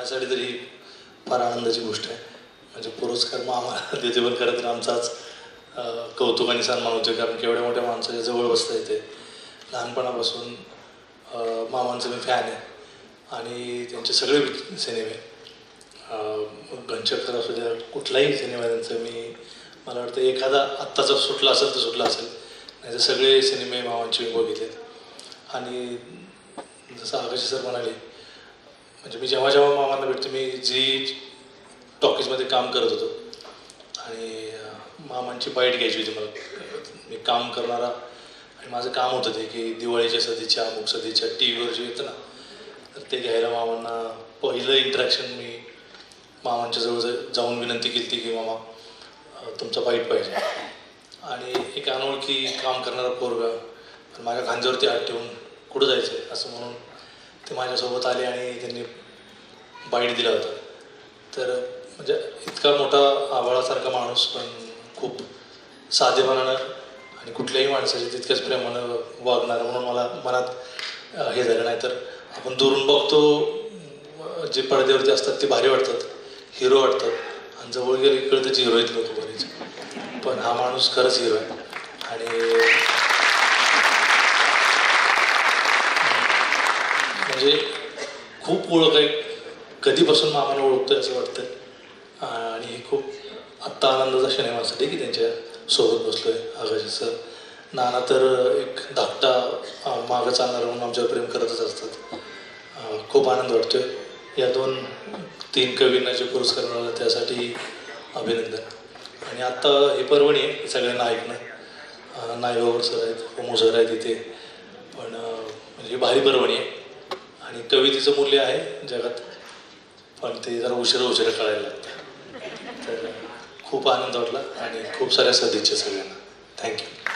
माझ्यासाठी तरी फार आनंदाची गोष्ट आहे. म्हणजे पुरस्कार मग आम्हाला देते पण खरं तर आमचाच कौतुक आणि सन्मान होतो कारण केवढ्या मोठ्या माणसाच्या जवळ बसता येते. लहानपणापासून मामांचं मी फॅन आहे. आणि त्यांचे सगळे सिनेमे. घनचक्कर असू द्या कुठलाही सिनेमा त्यांचं मी मला वाटतं एखादा आत्ताचा सुटला असेल तर सुटला असेल. नाही तर सगळे सिनेमे मामांचे मी बघितलेत. आणि जसं आकाशी सर म्हणाले म्हणजे मी जेव्हा जेव्हा मामांना भेटतो मी जी टॉकीजमध्ये काम करत होतो. आणि मामांची बाईट घ्यायची होती मला. मी काम करणारा आणि माझं काम होतं ते की दिवाळीच्या सदीच्या अमुक सदीच्या टी व्हीवर जे येतं ना तर ते घ्यायला मामांना पहिलं इंटरॅक्शन मी मामांच्या जवळ जाऊन विनंती केली होती की मामा तुमचा बाईट पाहिजे. आणि एक अनोळखी काम करणारा पोरगा माझ्या खांद्यावरती हात ठेवून कुठं जायचं? आहे असं म्हणून ते माझ्यासोबत आले आणि त्यांनी बाईट दिला होता. तर म्हणजे इतका मोठा आभाळासारखा माणूस पण खूप साधेपणानं आणि कुठल्याही माणसाची तितक्याच प्रेमानं वागणार म्हणून मला मनात हे झालं. नाही तर आपण दुरून बघतो जे पडद्यावरती असतात ते भारी वाटतात हिरो वाटतात. आणि जवळ गेले कळतं हिरो आहेत लोक बरेच. पण हा माणूस खरंच हिरो आहे आणि म्हणजे खूप ओळख आहे. कधीपासून मामाला ओळखतोय असं वाटतं आणि हे खूप आत्ता आनंदाचा क्षण आहे माझ्यासाठी की त्यांच्यासोबत बसलोय आकाशी सर. नाना तर एक धाकटा मागं चालणार म्हणून आमच्यावर प्रेम करतच असतात. खूप आनंद वाटतोय. या दोन तीन कवींना जे पुरस्कार मिळाला त्यासाठी अभिनंदन. आणि आत्ता हे पर्वणी आहे सगळ्यांना ऐकणं. नायगावर सर आहेत होमो सर आहेत इथे. पण म्हणजे भारी पर्वणी आहे. आणि कवितेचं मूल्य आहे जगात पण ते जरा उशिरा उशिरा कळायला लागतं. तर खूप आनंद वाटला आणि खूप साऱ्या सदिच्छा सगळ्यांना. थँक्यू